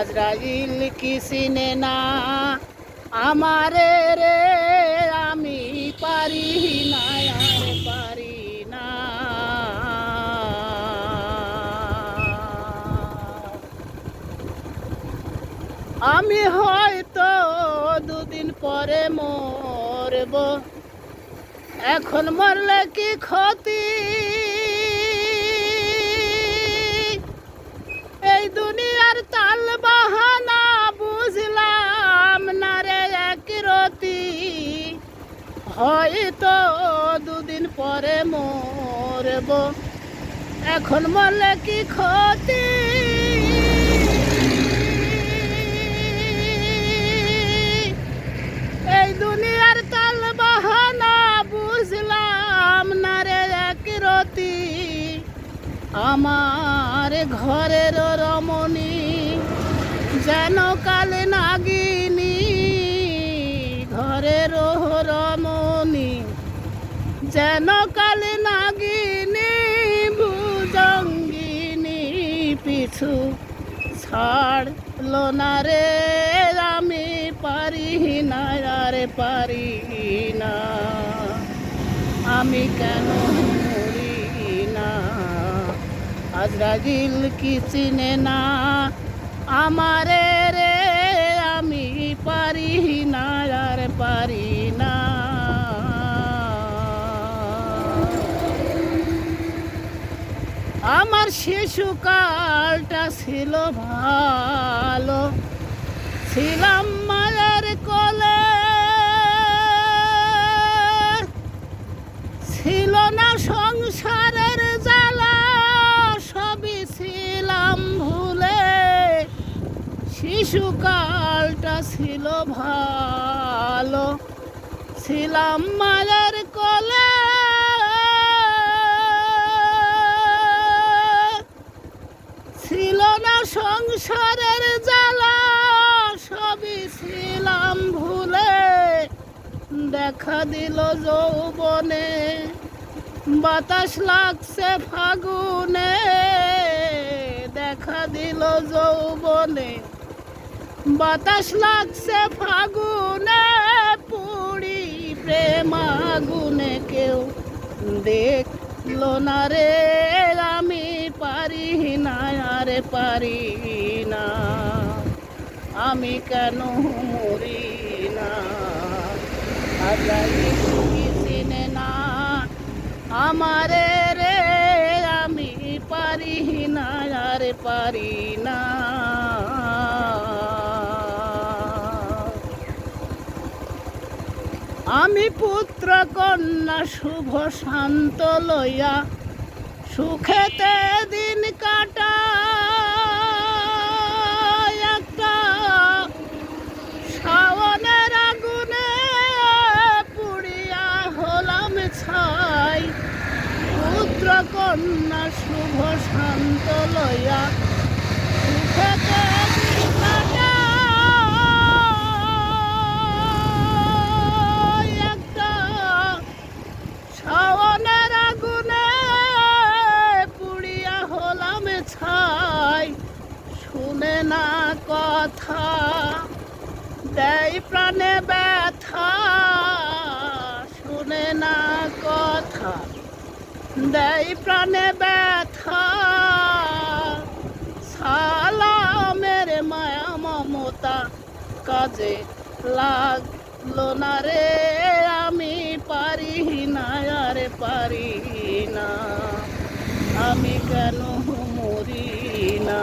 আজরাইল কি চিনে না? আমারে রে, আমি পারি না, আর পারি না। আমি হয়তো দুদিন পরে মরব। এখন মরলে কি ক্ষতি? হয়তো দুদিন পরে মরব। এখন মরলে কি ক্ষতি? এই দুনিয়ার তাল বাহানা বুঝলাম না রে এক রতি। আমার ঘরের রমণী যেন যেন কাল নাগিনী ভুজঙ্গিনী পিছু ছাড়লো না রে, আমি পারি না, আর পারি না। আমি কেন মরি না? আজরাজিল কি চিনে না আমারে? আমার শিশুকালটা ছিল ভালো। ছিলাম মায়ের কোলে। ছিল না সংসারের জ্বালা, সবই ছিলাম ভুলে। শিশুকালটা ছিল ভালো। ছিলাম মায়ের কোলে। সংসারের জ্বালা সবই ছিলাম ভুলে। দেখা দিল যৌবনে, বাতাস লাগছে ফাগুনে। দেখা দিল যৌবনে, বাতাস লাগছে ফাগুনে। পুরি প্রেম আগুনে কেউ দেখল না রে। পারি না, আরে পারি না। আমি কেন মরি না? আজাই কি চিনে না আমারে রে, আমি পারি না, আর পারি না। আমি পুত্র কন্যা, শুভ শান্ত লইয়া সুখেতে দিন কাটা একটা শ্রাবণের আগুনে পুড়িয়া হলাম ছাই। পুত্র কন্যা শুভ শান্ত লইয়া না কথা, দেয় প্রাণে ব্যথা, শুনে না কথা, দেয় প্রাণে ব্যথা, সালামের মায়া মমতা, কাজে লাগল না রে, আমি পারি না, আর পারি না, আমি কেন মরি না?